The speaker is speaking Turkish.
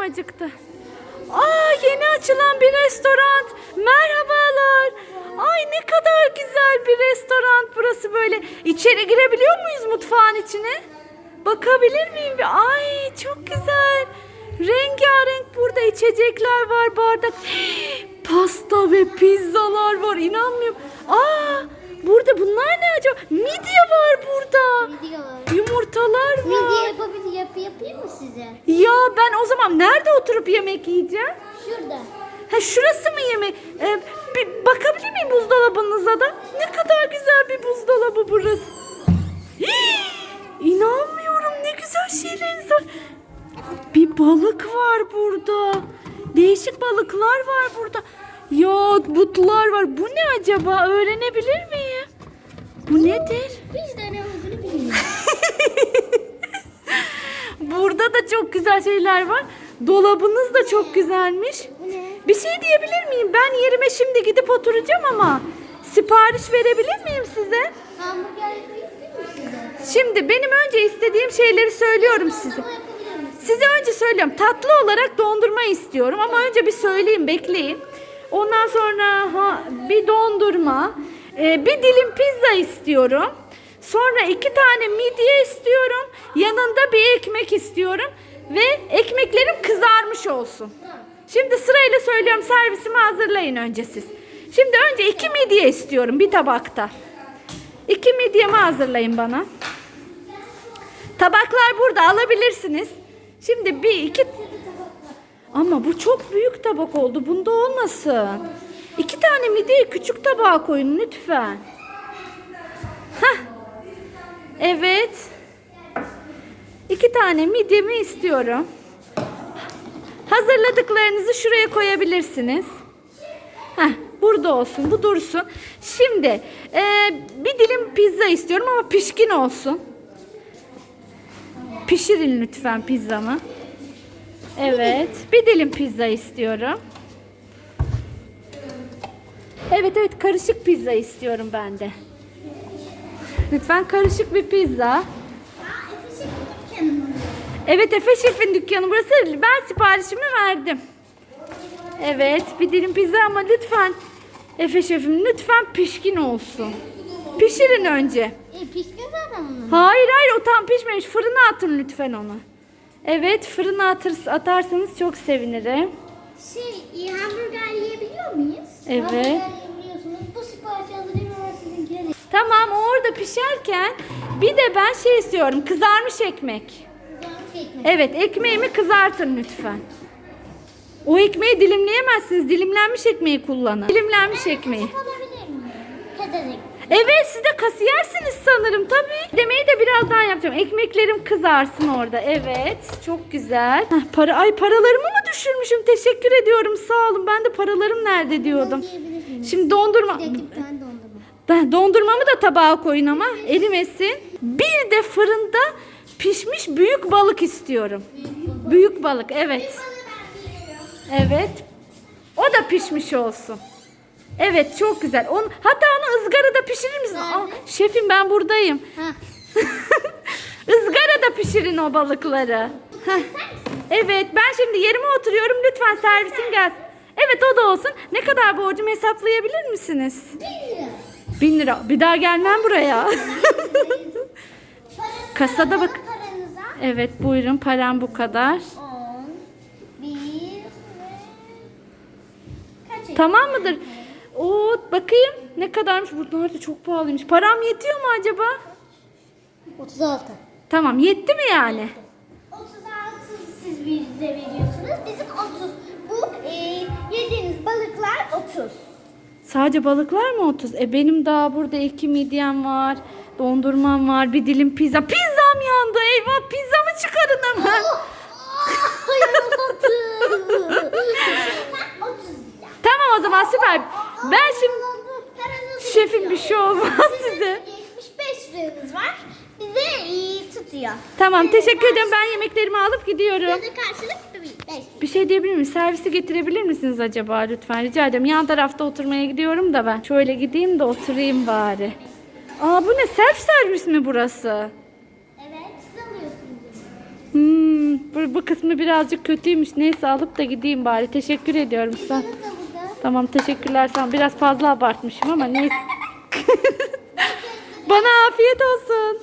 karnım acıktı. Aa yeni açılan bir restoran. Merhabalar. Ay ne kadar güzel bir restoran burası böyle. İçeri girebiliyor muyuz mutfağın içine? Bakabilir miyim? Ay çok güzel. Rengarenk burada içecekler var bardak. Pasta ve pizzalar var inanmıyorum. Aa burada bunlar ne acaba? Midye var burada. Midye var. Yumurtalar var. Midye yapabilir, yap, yapayım mı size? Ya ben o zaman nerede oturup yemek yiyeceğim? Şurada. Ha şurası mı yemek? Ee, bir bakabilir miyim buzdolabınıza da? Ne kadar güzel bir buzdolabı burası. Hii, İnanmıyorum ne güzel şeyleriniz var. Bir balık var burada. Değişik balıklar var burada. Ya butlar var. Bu ne acaba? Öğrenebilir miyim? Bu nedir? Biz de ne olduğunu bilmiyoruz. Burada da çok güzel şeyler var. Dolabınız da çok güzelmiş. Bu ne? Bir şey diyebilir miyim? Ben yerime şimdi gidip oturacağım ama sipariş verebilir miyim size? Hamburger? Şimdi benim önce istediğim şeyleri söylüyorum size. Size önce söylüyorum. Tatlı olarak dondurma istiyorum ama önce bir söyleyeyim, bekleyin. Ondan sonra ha, bir dondurma, e, bir dilim pizza istiyorum. Sonra iki tane midye istiyorum. Yanında bir ekmek istiyorum. Ve ekmeklerim kızarmış olsun. Şimdi sırayla söylüyorum servisimi hazırlayın önce siz. Şimdi önce iki midye istiyorum bir tabakta. İki midyemi hazırlayın bana. Tabaklar burada alabilirsiniz. Şimdi bir iki... Ama bu çok büyük tabak oldu. Bunda olmasın. İki tane midyeyi küçük tabağa koyun lütfen. Hah. Evet. İki tane midyemi istiyorum. Hazırladıklarınızı şuraya koyabilirsiniz. Heh, burada olsun, bu dursun. Şimdi e, bir dilim pizza istiyorum ama pişkin olsun. Pişirin lütfen pizzamı. Evet, bir dilim pizza istiyorum. Evet evet karışık pizza istiyorum ben de. Lütfen karışık bir pizza. Evet Efe Şef'in dükkanı burası. Ben siparişimi verdim. Evet bir dilim pizza ama lütfen Efe Şef'im lütfen pişkin olsun. Pişirin önce. E, pişkin zaten bunun. Hayır hayır o tam pişmemiş. Fırına atın lütfen onu. Evet fırına atır, atarsanız çok sevinirim. Şey, e, hamburger yiyebiliyor muyuz? Evet. Hamburger yiyebiliyorsunuz. Bu siparişi alayım ama sizinkine de. Tamam o orada pişerken bir de ben şey istiyorum kızarmış ekmek. Kızarmış ekmek. Evet ekmeğimi kızartın lütfen. O ekmeği dilimleyemezsiniz. Dilimlenmiş ekmeği kullanın. Dilimlenmiş ekmeği. Kasap alabilir miyim? Kesecek. Evet siz de kasiyersiniz sanırım tabii. Demeyi de birazdan yapacağım. Ekmeklerim kızarsın orada. Evet çok güzel. Heh, para ay paralarımı mı düşürmüşüm? Teşekkür ediyorum sağ olun. Ben de paralarım nerede diyordum. Şimdi dondurma. Ben dondurmamı da tabağa koyun ama erimesin. Bir de fırında pişmiş büyük balık istiyorum. Büyük balık evet. Evet. O da pişmiş olsun. Evet çok güzel. Onu, hatta onu ızgarada pişirir misin? Aa, şefim ben buradayım. Ha. Izgarada pişirin o balıkları. Evet ben şimdi yerime oturuyorum. Lütfen servisim gelsin. Evet o da olsun. Ne kadar borcum hesaplayabilir misiniz? Bir lira. Bin lira. Bir daha gelmem buraya. Kasada bak. Evet buyurun param bu kadar. 10, 1 ve kaç Tamam mıdır? Oo bakayım ne kadarmış. Bunlar da çok pahalıymış. Param yetiyor mu acaba? 36. Tamam yetti mi yani? 36 siz bize veriyorsunuz. Bizim 30. Bu e, yediğiniz balıklar 30. Sadece balıklar mı 30? E benim daha burada iki midyem var. Dondurmam var. Bir dilim pizza. Pizzam yandı. Eyvah pizzamı çıkarın hemen. Hayır 30 lira. Tamam o zaman süper. Ben şimdi şefim bir şey olmaz size. 75 liranız var. Bize iyi tutuyor. Tamam teşekkür ederim. Ben yemeklerimi alıp gidiyorum. Karşılık 5 Bir şey diyebilir miyim? Servisi getirebilir misiniz acaba lütfen? Rica ederim. Yan tarafta oturmaya gidiyorum da ben. Şöyle gideyim de oturayım bari. Aa bu ne? Self servis mi burası? Evet siz alıyorsunuz. Hmm, bu, bu kısmı birazcık kötüymüş. Neyse alıp da gideyim bari. Teşekkür ediyorum sana. Tamam teşekkürler sana. Biraz fazla abartmışım ama neyse. Bana afiyet olsun.